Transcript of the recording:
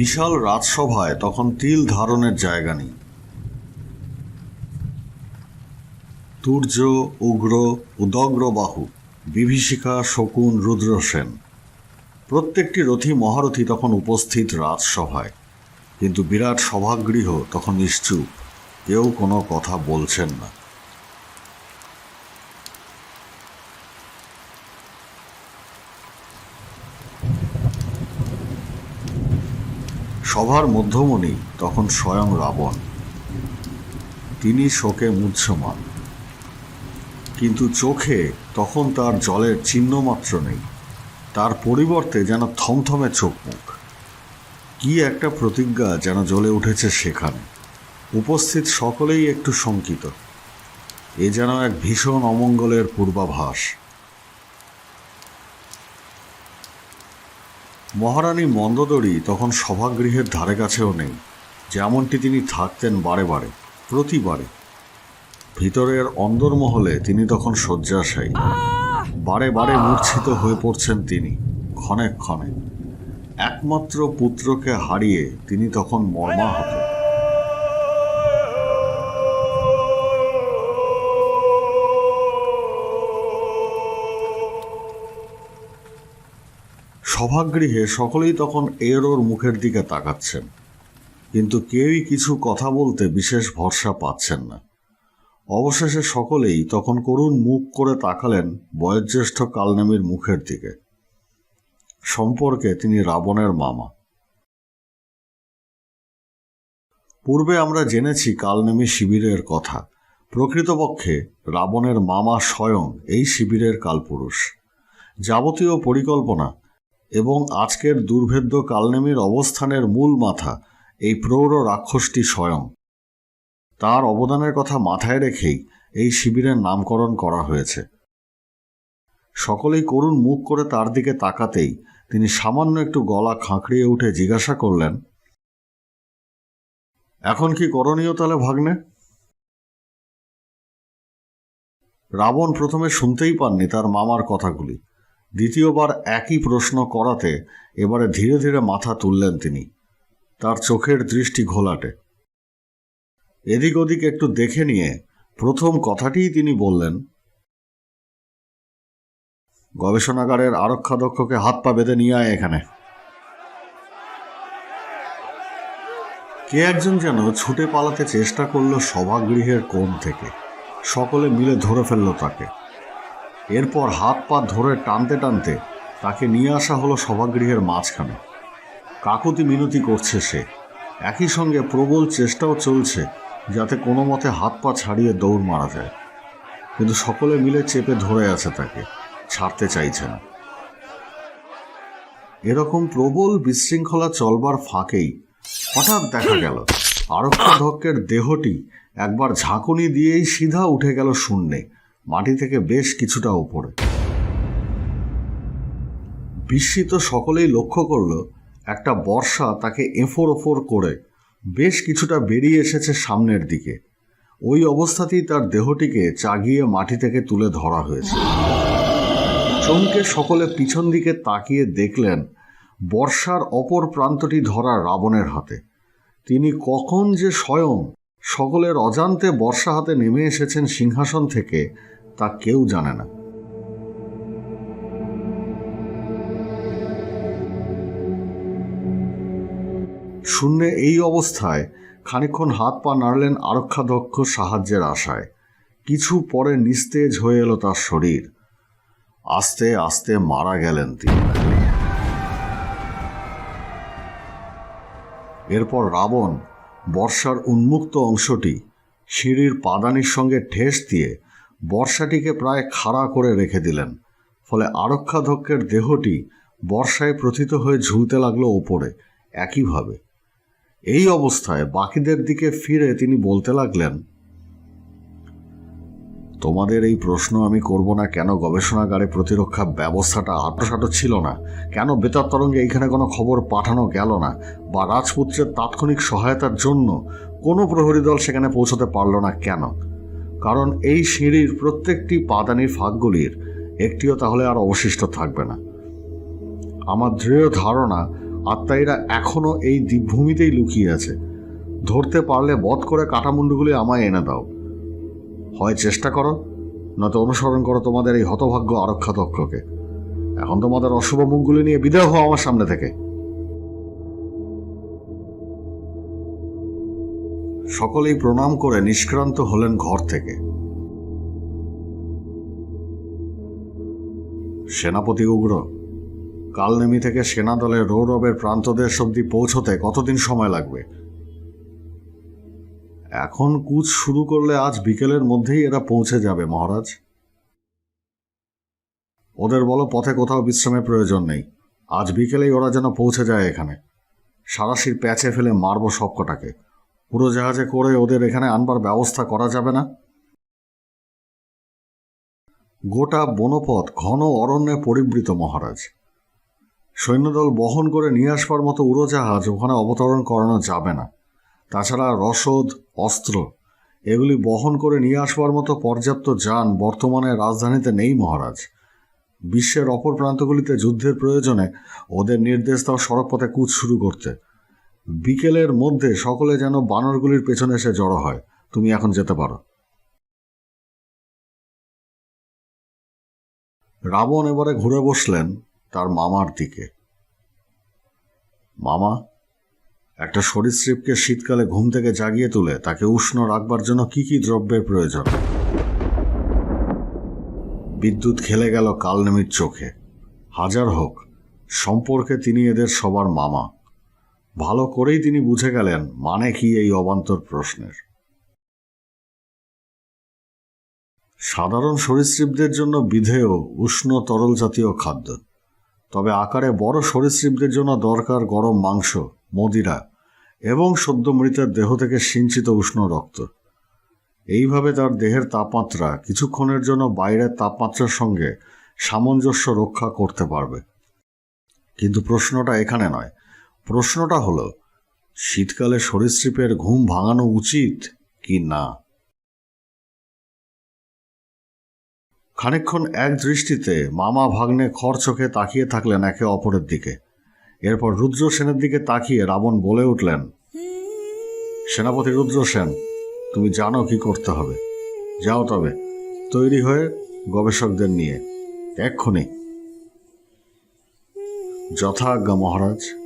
বিশাল রাজসভায় তখন তিল ধারণের জায়গা নেই। তুর্য, উগ্র, উদগ্র বাহু, বিভীষিকা, শকুন রুদ্রসেন প্রত্যেকটি রথী মহারথী তখন উপস্থিত রাজসভায়। কিন্তু বিরাট সভাগৃহ তখন নিশ্চুপ। কেউ কোনো কথা বলছেন না। সভার মধ্যমণি তখন স্বয়ং রাবণ। তিনি শোকে মুহ্যমান। কিন্তু চোখে তখন তার জলের চিহ্ন মাত্র নেই। তার পরিবর্তে যেন থমথমে চোখ মুখ কি একটা প্রতিজ্ঞা যেন জ্বলে উঠেছে সেখানে। উপস্থিত সকলেই একটু শঙ্কিত। এ যেন এক ভীষণ অমঙ্গলের পূর্বাভাস। মহারানী মন্দোদরী তখন সভাগৃহের ধারে কাছেও নেই, যেমনটি তিনি থাকতেন বারে বারে, প্রতিবারে। ভিতরের অন্দরমহলে তিনি তখন শয্যাশায়ী। বারে বারে মূর্ছিত হয়ে পড়ছেন তিনি, ক্ষণে ক্ষণে। একমাত্র পুত্রকে হারিয়ে তিনি তখন মর্মাহত। সভাগৃহে সকলেই তখন এর ওর মুখের দিকে তাকাচ্ছেন। কিন্তু কেউই কিছু কথা বলতে বিশেষ ভরসা পাচ্ছেন না। অবশেষে সকলেই তখন করুণ মুখ করে তাকালেন বয়োজ্যেষ্ঠ কালনেমির মুখের দিকে। সম্পর্কে তিনি রাবণের মামা। পূর্বে আমরা জেনেছি কালনেমি শিবিরের কথা। প্রকৃতপক্ষে রাবণের মামা স্বয়ং এই শিবিরের কালপুরুষ। যাবতীয় পরিকল্পনা এবং আজকের দুর্ভেদ্য কালনেমির অবস্থানের মূল মাথা এই প্রৌঢ় রাক্ষসটি স্বয়ং। তার অবদানের কথা মাথায় রেখেই এই শিবিরের নামকরণ করা হয়েছে। সকলেই করুণ মুখ করে তার দিকে তাকাতেই তিনি সামান্য একটু গলা খাঁকড়িয়ে উঠে জিজ্ঞাসা করলেন, এখন কি করণীয় তাহলে ভাগ্নে? রাবণ প্রথমে শুনতেই পাননি তার মামার কথাগুলি। দ্বিতীয়বার একই প্রশ্ন করাতে এবারে ধীরে ধীরে মাথা তুললেন তিনি। তার চোখের দৃষ্টি ঘোলাটে। এদিক ওদিক একটু দেখে নিয়ে প্রথম কথাটিই তিনি বললেন, গবেষণাগারের আরক্ষাধ্যক্ষকে হাত পা বেঁধে নিয়ে আয় এখানে। কে একজন যেন ছুটে পালাতে চেষ্টা করল সভাগৃহের কোণ থেকে। সকলে মিলে ধরে ফেলল তাকে। এরপর হাত পা ধরে টানতে টানতে তাকে নিয়ে আসা হলো সভাগৃহের মাঝখানে। কাকুতি মিনতি করছে সে। একই সঙ্গে প্রবল চেষ্টাও চলছে যাতে কোনো মতে হাত পা ছাড়িয়ে দৌড় মারা যায়। কিন্তু সকলে মিলে চেপে ধরে আছে তাকে, ছাড়তে চাইছে না। এরকম প্রবল বিশৃঙ্খলা চলবার ফাঁকেই হঠাৎ দেখা গেল আরক্ষাধ্যক্ষের দেহটি একবার ঝাঁকুনি দিয়েই সিধা উঠে গেল শূন্যে। মাটি থেকে বেশ কিছুটা উপরে। বিস্মিত সকলেই লক্ষ্য করল, একটা বর্ষা তাকে এফোর ওফোর করে বেশ কিছুটা বেরিয়ে এসেছে সামনের দিকে। ওই অবস্থাতেই তার দেহটিকে চাগিয়ে মাটি থেকে তুলে ধরা হয়েছে। চমকে সকলে পিছন দিকে তাকিয়ে দেখলেন, বর্ষার অপর প্রান্তটি ধরা রাবণের হাতে। তিনি কখন যে স্বয়ং সকলের অজান্তে বর্ষা হাতে নেমে এসেছেন সিংহাসন থেকে, তা কেউ জানে না। শূন্যে এই অবস্থায় খানিক্ষণ হাত পা নাড়লেন আরক্ষাধ্যক্ষ সাহায্যের আশায়। কিছু পরে নিস্তেজ হয়ে এলো তার শরীর। আস্তে আস্তে মারা গেলেন তিনি। এরপর রাবণ বর্ষার উন্মুক্ত অংশটি সিঁড়ির পাদানির সঙ্গে ঠেস দিয়ে বর্ষাটিকে প্রায় খাড়া করে রেখে দিলেন, ফলে আরক্ষাধ্যক্ষের দেহটি বর্ষায় প্রথিত হয়ে ঝুলতে লাগল ওপরে, একইভাবে। এই অবস্থায় বাকিদের দিকে ফিরে তিনি বলতে লাগলেন তোমাদের এই প্রশ্ন আমি করব না কেন? গবেষণাগারে প্রতিরক্ষা ব্যবস্থাটা আটোসাটো ছিল না। কেন বেতার তরঙ্গে এইখানে কোনো খবর পাঠানো গেল না? বা রাজপুত্রের তাৎক্ষণিক সহায়তার জন্য কোনো প্রহরী দল সেখানে পৌঁছতে পারল না কেন? কারণ এই সিঁড়ির প্রত্যেকটি পাদানির ফাঁকগুলির একটিও তাহলে আর অবশিষ্ট থাকবে না। আমার দৃঢ় ধারণা, আত্মাইরা এখনও এই দ্বীপভূমিতেই লুকিয়ে আছে। ধরতে পারলে বধ করে কাটামুন্ডুগুলি আমায় এনে দাও। হয় চেষ্টা করো, নয়তো অনুসরণ করো তোমাদের এই হতভাগ্য আরক্ষা তক্ষকে এখন তোমাদের অশুভ মুখগুলি নিয়ে বিদায় হও আমার সামনে থেকে। সকলেই প্রণাম করে নিষ্ক্রান্ত হলেন ঘর থেকে। সেনাপতি উগ্র, কালনেমি থেকে সেনাদলের রৌরবের প্রান্তদেশ অব্দি পৌঁছতে কতদিন সময় লাগবে? এখন কুচ শুরু করলে আজ বিকেলের মধ্যেই এরা পৌঁছে যাবে, মহারাজ। ওদের বলো পথে কোথাও বিশ্রামের প্রয়োজন নেই। আজ বিকেলেই ওরা যেন পৌঁছে যায় এখানে। সারাশির প্যাচে ফেলে মারবো সব কটাকে পুরো জাহাজে করে ওদের এখানে আনবার ব্যবস্থা করা যাবে না? গোটা বনপথ ঘন অরণ্যে পরিবৃত, মহারাজ। সৈন্যদল বহন করে নিয়ে আসবার মতো উড়োজাহাজ ওখানে অবতরণ করানো যাবে না। তাছাড়া রসদ, অস্ত্র, এগুলি বহন করে নিয়ে আসবার মতো পর্যাপ্ত যান বর্তমানে রাজধানীতে নেই মহারাজ। বিশ্বের অপর প্রান্তগুলিতে যুদ্ধের প্রয়োজনে ওদের নির্দেশ দাও সড়কপথে কুচ শুরু করতে। বিকেলের মধ্যে সকলে যেন বানরগুলির পেছনে এসে জড়ো হয়। তুমি এখন যেতে পারো। রাবণ এবারে ঘুরে বসলেন তার মামার দিকে। মামা একটা সরীসৃপকে শীতকালে ঘুম থেকে জাগিয়ে তুলে তাকে উষ্ণ রাখবার জন্য কি কি দ্রব্যের প্রয়োজন? বিদ্যুৎ খেলে গেল কালনেমির চোখে। হাজার হোক, সম্পর্কে তিনি এদের সবার মামা। ভালো করেই তিনি বুঝে গেলেন মানে কি এই অবান্তর প্রশ্নের। সাধারণ সরীসৃপদের জন্য বিধেয়, উষ্ণ, তরল জাতীয় খাদ্য। তবে আকারে বড় সরীসৃপদের জন্য দরকার গরম মাংস, মদিরা এবং সদ্য মৃতের দেহ থেকে সিঞ্চিত উষ্ণ রক্ত। এইভাবে তার দেহের তাপমাত্রা কিছুক্ষণের জন্য বাইরের তাপমাত্রার সঙ্গে সামঞ্জস্য রক্ষা করতে পারবে। কিন্তু প্রশ্নটা এখানে নয়। প্রশ্নটা হলো, শীতকালে সরীসৃপের ঘুম ভাঙানো উচিত কি না? খানিক্ষণ এক দৃষ্টিতে মামা ভাগ্নে খর চোখে তাকিয়ে থাকলেন একে অপরের দিকে। এরপর রুদ্র সেনের দিকে তাকিয়ে রাবণ বলে উঠলেন, সেনাপতি রুদ্র সেন, তুমি জানো কি করতে হবে। যাও তবে, তৈরি হয়ে গবেষকদের নিয়ে, এক্ষুনি। যথাজ্ঞা মহারাজ